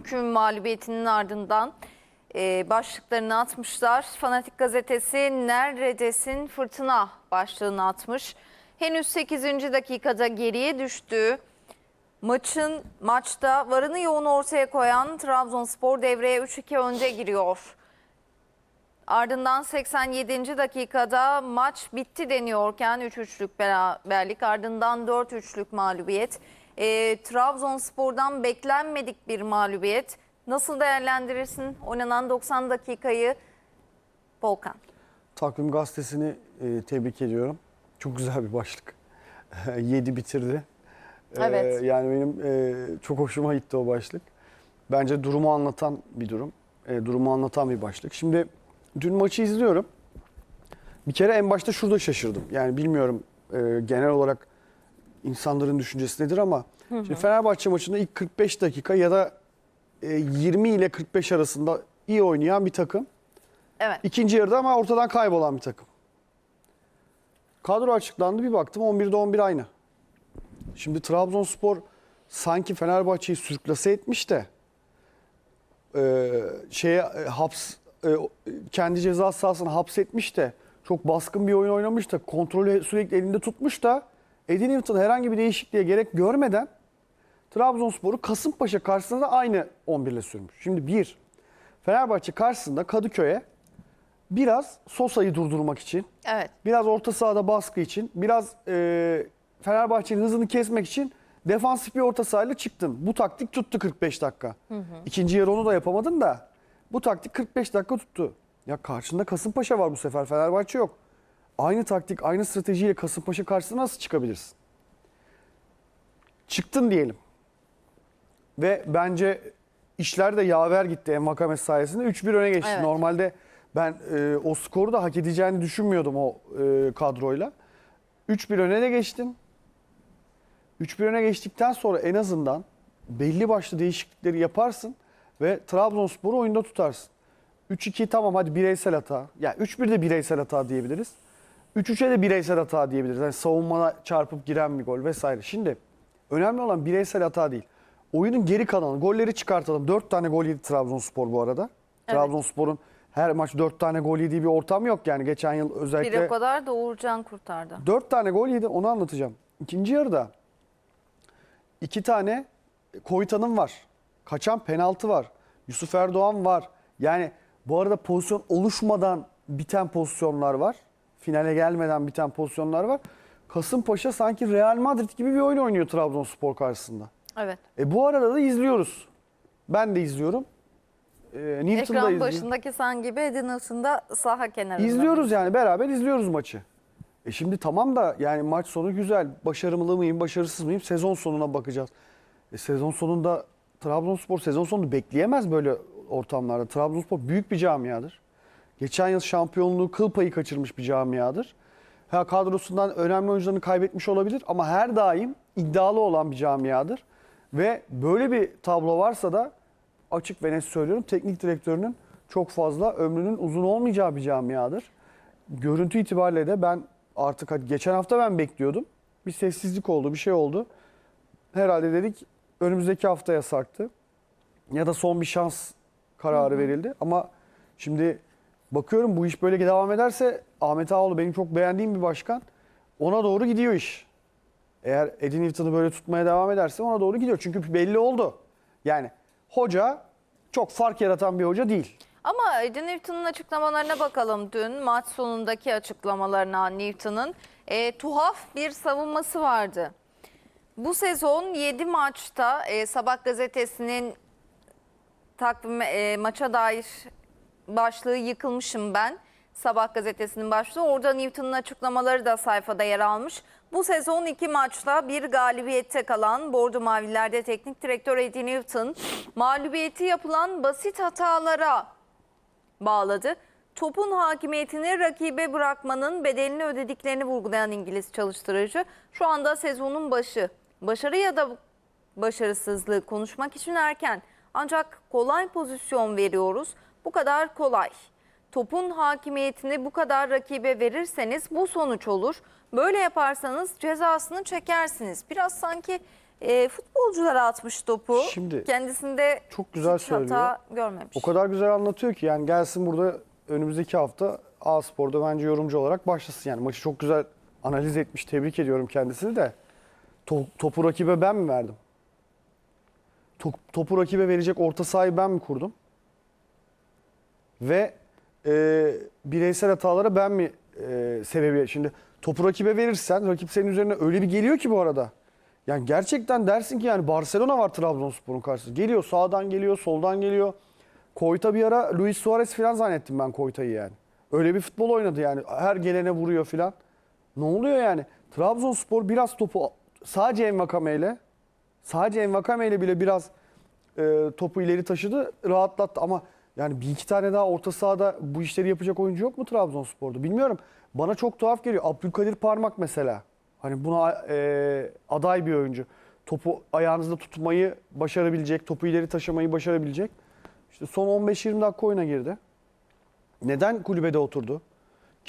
dünkü mağlubiyetinin ardından e, başlıklarını atmışlar. Fanatik gazetesi neredesin fırtına başlığını atmış. Henüz 8. dakikada geriye düştü. Maçın maçta varını yoğun ortaya koyan Trabzonspor devreye 3-2 önde giriyor. Ardından 87. dakikada maç bitti deniyorken 3-3'lük beraberlik ardından 4-3'lük mağlubiyet. Ee, Trabzonspor'dan beklenmedik bir mağlubiyet. Nasıl değerlendirirsin oynanan 90 dakikayı Volkan? Takvim gazetesini e, tebrik ediyorum. Çok güzel bir başlık. 7 bitirdi. E, Evet. yani benim e, çok hoşuma gitti o başlık. Bence durumu anlatan bir durum. E, durumu anlatan bir başlık. Şimdi dün maçı izliyorum. Bir kere en başta şurada şaşırdım. Yani bilmiyorum e, genel olarak insanların düşüncesi nedir ama şimdi Fenerbahçe maçında ilk 45 dakika ya da e, 20 ile 45 arasında iyi oynayan bir takım. Evet. İkinci yarıda ama ortadan kaybolan bir takım. Kadro açıklandı bir baktım 11'de 11 aynı. Şimdi Trabzonspor sanki Fenerbahçe'yi sürklase etmiş de e, şeye e, haps e, kendi ceza sahasına hapsetmiş de çok baskın bir oyun oynamış da kontrolü sürekli elinde tutmuş da Eddie Newton herhangi bir değişikliğe gerek görmeden Trabzonspor'u Kasımpaşa karşısında da aynı 11 ile sürmüş. Şimdi bir, Fenerbahçe karşısında Kadıköy'e biraz Sosa'yı durdurmak için, Evet. biraz orta sahada baskı için, biraz e, Fenerbahçe'nin hızını kesmek için defansif bir orta sahayla çıktın. Bu taktik tuttu 45 dakika. İkinci yarı onu da yapamadın da bu taktik 45 dakika tuttu. Ya karşında Kasımpaşa var bu sefer Fenerbahçe yok. Aynı taktik, aynı stratejiyle Kasımpaşa karşısına nasıl çıkabilirsin? Çıktın diyelim. Ve bence işler de yaver gitti Envakame sayesinde. 3-1 öne geçti. Evet. Normalde ben e, o skoru da hak edeceğini düşünmüyordum o e, kadroyla. 3-1 öne de geçtin. 3-1 öne geçtikten sonra en azından belli başlı değişiklikleri yaparsın ve Trabzonspor'u oyunda tutarsın. 3-2 tamam hadi bireysel hata. Ya 3-1 de bireysel hata diyebiliriz. 3-3'e de bireysel hata diyebiliriz. Yani savunmana çarpıp giren bir gol vesaire. Şimdi önemli olan bireysel hata değil. Oyunun geri kalanı, golleri çıkartalım. 4 tane gol yedi Trabzonspor bu arada. Evet. Trabzonspor'un her maç 4 tane gol yediği bir ortam yok yani. Geçen yıl Bir özellikle o kadar da Uğurcan kurtardı. 4 tane gol yedi onu anlatacağım. İkinci yarıda 2 tane Koytan'ın var. Kaçan penaltı var. Yusuf Erdoğan var. Yani bu arada pozisyon oluşmadan biten pozisyonlar var. Finale gelmeden biten pozisyonlar var. Kasımpaşa sanki Real Madrid gibi bir oyun oynuyor Trabzonspor karşısında. Evet. E bu arada da izliyoruz. Ben de izliyorum. E, Ekran izliyor. başındaki sen gibi Edinburgh'ın da saha kenarında. İzliyoruz yani beraber izliyoruz maçı. E şimdi tamam da yani maç sonu güzel. Başarılı mıyım, başarısız mıyım? Sezon sonuna bakacağız. E sezon sonunda Trabzonspor sezon sonunu bekleyemez böyle ortamlarda. Trabzonspor büyük bir camiadır. Geçen yıl şampiyonluğu kıl payı kaçırmış bir camiadır. Ha kadrosundan önemli oyuncularını kaybetmiş olabilir ama her daim iddialı olan bir camiadır. Ve böyle bir tablo varsa da açık ve net söylüyorum teknik direktörünün çok fazla ömrünün uzun olmayacağı bir camiadır. Görüntü itibariyle de ben artık geçen hafta ben bekliyordum. Bir sessizlik oldu, bir şey oldu. Herhalde dedik önümüzdeki hafta yasaktı. Ya da son bir şans kararı verildi. Ama şimdi bakıyorum bu iş böyle devam ederse Ahmet Ağoğlu benim çok beğendiğim bir başkan. Ona doğru gidiyor iş. Eğer Eddie Newton'u böyle tutmaya devam ederse ona doğru gidiyor. Çünkü belli oldu. Yani hoca çok fark yaratan bir hoca değil. Ama Eddie Newton'un açıklamalarına bakalım dün maç sonundaki açıklamalarına Newton'un e, tuhaf bir savunması vardı. Bu sezon 7 maçta e, Sabah gazetesinin takvim e, maça dair başlığı yıkılmışım ben. Sabah gazetesinin başlığı. Orada Newton'un açıklamaları da sayfada yer almış. Bu sezon iki maçta bir galibiyette kalan Bordo Maviler'de teknik direktör Eddie Newton mağlubiyeti yapılan basit hatalara bağladı. Topun hakimiyetini rakibe bırakmanın bedelini ödediklerini vurgulayan İngiliz çalıştırıcı şu anda sezonun başı. Başarı ya da başarısızlığı konuşmak için erken ancak kolay pozisyon veriyoruz. Bu kadar kolay. Topun hakimiyetini bu kadar rakibe verirseniz bu sonuç olur. Böyle yaparsanız cezasını çekersiniz. Biraz sanki E, futbolculara atmış topu. Şimdi Kendisinde çok güzel hiç söylüyor. hata görmemiş. O kadar güzel anlatıyor ki yani gelsin burada önümüzdeki hafta A Spor'da bence yorumcu olarak başlasın. Yani maçı çok güzel analiz etmiş. Tebrik ediyorum kendisini de. To- topu rakibe ben mi verdim? To- topu rakibe verecek orta sahayı ben mi kurdum? Ve e, bireysel hatalara ben mi e, sebebi? Şimdi topu rakibe verirsen rakip senin üzerine öyle bir geliyor ki bu arada. Yani gerçekten dersin ki yani Barcelona var Trabzonspor'un karşısında. Geliyor sağdan geliyor, soldan geliyor. Koyta bir ara Luis Suarez falan zannettim ben Koyta'yı yani. Öyle bir futbol oynadı yani. Her gelene vuruyor falan. Ne oluyor yani? Trabzonspor biraz topu sadece Envakame ile sadece Envakame ile bile biraz e, topu ileri taşıdı, rahatlattı ama yani bir iki tane daha orta sahada bu işleri yapacak oyuncu yok mu Trabzonspor'da? Bilmiyorum. Bana çok tuhaf geliyor. Abdülkadir Parmak mesela. Hani buna e, aday bir oyuncu. Topu ayağınızda tutmayı başarabilecek, topu ileri taşımayı başarabilecek. İşte son 15-20 dakika oyuna girdi. Neden kulübede oturdu?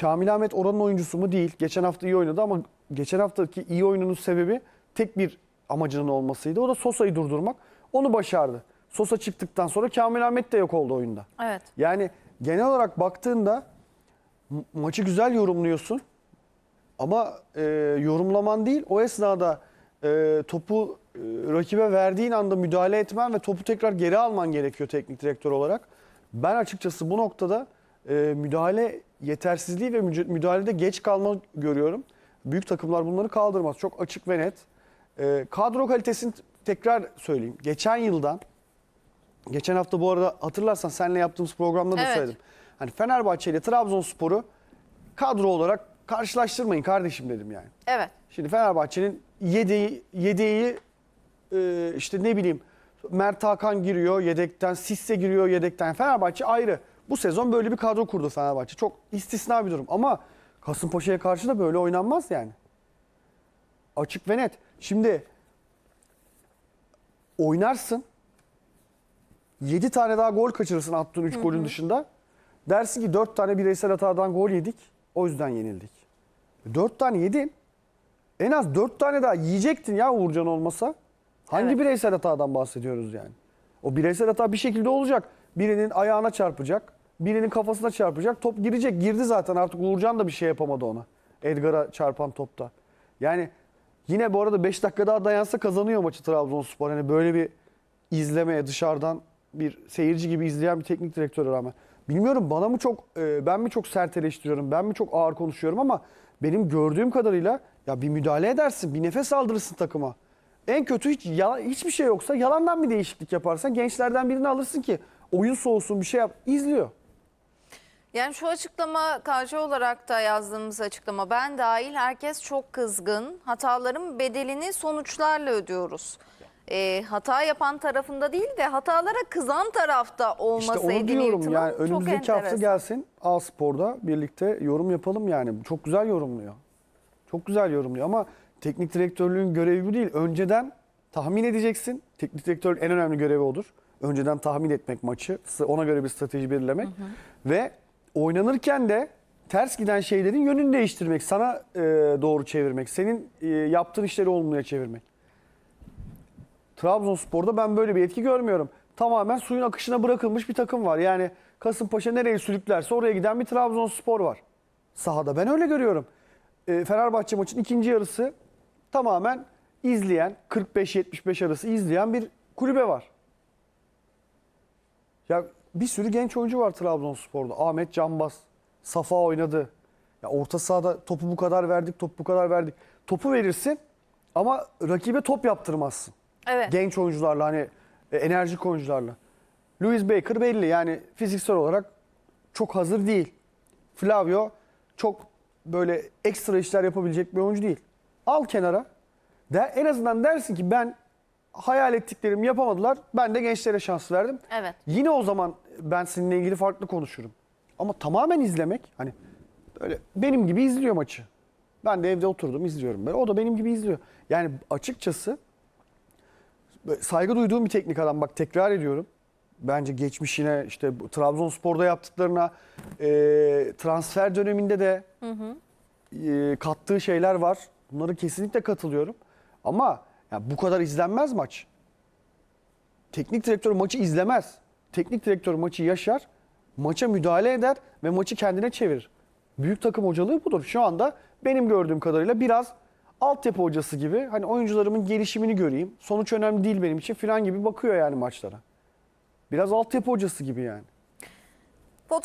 Kamil Ahmet oranın oyuncusu mu? Değil. Geçen hafta iyi oynadı ama geçen haftaki iyi oyununun sebebi tek bir amacının olmasıydı. O da Sosa'yı durdurmak. Onu başardı. Sosa çıktıktan sonra Kamil Ahmet de yok oldu oyunda. Evet. Yani genel olarak baktığında ma- maçı güzel yorumluyorsun. Ama e, yorumlaman değil o esnada e, topu e, rakibe verdiğin anda müdahale etmen ve topu tekrar geri alman gerekiyor teknik direktör olarak. Ben açıkçası bu noktada e, müdahale yetersizliği ve müdahalede geç kalma görüyorum. Büyük takımlar bunları kaldırmaz. Çok açık ve net. E, kadro kalitesini tekrar söyleyeyim. Geçen yıldan Geçen hafta bu arada hatırlarsan seninle yaptığımız programda da Evet. söyledim. Hani Fenerbahçe ile Trabzonspor'u kadro olarak karşılaştırmayın kardeşim dedim yani. Evet. Şimdi Fenerbahçe'nin yedeği, yedeği e, işte ne bileyim Mert Hakan giriyor yedekten, Sisse giriyor yedekten. Fenerbahçe ayrı. Bu sezon böyle bir kadro kurdu Fenerbahçe. Çok istisna bir durum ama Kasımpaşa'ya karşı da böyle oynanmaz yani. Açık ve net. Şimdi oynarsın. 7 tane daha gol kaçırırsın attığın 3 golün dışında. Dersin ki 4 tane bireysel hatadan gol yedik. O yüzden yenildik. 4 tane yedin. En az 4 tane daha yiyecektin ya Uğurcan olmasa. Hangi Evet. bireysel hatadan bahsediyoruz yani? O bireysel hata bir şekilde olacak. Birinin ayağına çarpacak. Birinin kafasına çarpacak. Top girecek. Girdi zaten artık Uğurcan da bir şey yapamadı ona. Edgar'a çarpan topta. Yani yine bu arada 5 dakika daha dayansa kazanıyor maçı Trabzonspor. Hani böyle bir izlemeye dışarıdan bir seyirci gibi izleyen bir teknik direktöre rağmen. Bilmiyorum bana mı çok e, ben mi çok sert eleştiriyorum, ben mi çok ağır konuşuyorum ama benim gördüğüm kadarıyla ya bir müdahale edersin, bir nefes aldırırsın takıma. En kötü hiç hiçbir şey yoksa yalandan bir değişiklik yaparsan gençlerden birini alırsın ki oyun soğusun bir şey yap. izliyor. Yani şu açıklama KC olarak da yazdığımız açıklama ben dahil herkes çok kızgın. Hataların bedelini sonuçlarla ödüyoruz. Ee, hata yapan tarafında değil de hatalara kızan tarafta İşte olması onu diyorum Newton'un yani çok önümüzdeki hafta enteresan. gelsin A Spor'da birlikte yorum yapalım yani. Çok güzel yorumluyor. Çok güzel yorumluyor ama teknik direktörlüğün görevi bu değil. Önceden tahmin edeceksin. Teknik direktörün en önemli görevi odur. Önceden tahmin etmek maçı, ona göre bir strateji belirlemek ve oynanırken de ters giden şeylerin yönünü değiştirmek, sana e, doğru çevirmek, senin e, yaptığın işleri olumluya çevirmek. Trabzonspor'da ben böyle bir etki görmüyorum. Tamamen suyun akışına bırakılmış bir takım var. Yani Kasımpaşa nereye sürüklerse oraya giden bir Trabzonspor var. Sahada ben öyle görüyorum. E, Fenerbahçe maçın ikinci yarısı tamamen izleyen 45-75 arası izleyen bir kulübe var. Ya bir sürü genç oyuncu var Trabzonspor'da. Ahmet Canbaz, Safa oynadı. Ya orta sahada topu bu kadar verdik, topu bu kadar verdik. Topu verirsin ama rakibe top yaptırmazsın. Evet. Genç oyuncularla hani e, enerjik oyuncularla. Louis Baker belli yani fiziksel olarak çok hazır değil. Flavio çok böyle ekstra işler yapabilecek bir oyuncu değil. Al kenara. De, en azından dersin ki ben hayal ettiklerimi yapamadılar. Ben de gençlere şans verdim. Evet. Yine o zaman ben seninle ilgili farklı konuşurum. Ama tamamen izlemek hani böyle benim gibi izliyor maçı. Ben de evde oturdum izliyorum. Ben. O da benim gibi izliyor. Yani açıkçası böyle saygı duyduğum bir teknik adam. Bak tekrar ediyorum. Bence geçmişine işte Trabzonspor'da yaptıklarına e, transfer döneminde de e, kattığı şeyler var. Bunları kesinlikle katılıyorum. Ama Ya bu kadar izlenmez maç. Teknik direktör maçı izlemez. Teknik direktör maçı yaşar, maça müdahale eder ve maçı kendine çevirir. Büyük takım hocalığı budur. Şu anda benim gördüğüm kadarıyla biraz altyapı hocası gibi hani oyuncularımın gelişimini göreyim. Sonuç önemli değil benim için falan gibi bakıyor yani maçlara. Biraz altyapı hocası gibi yani.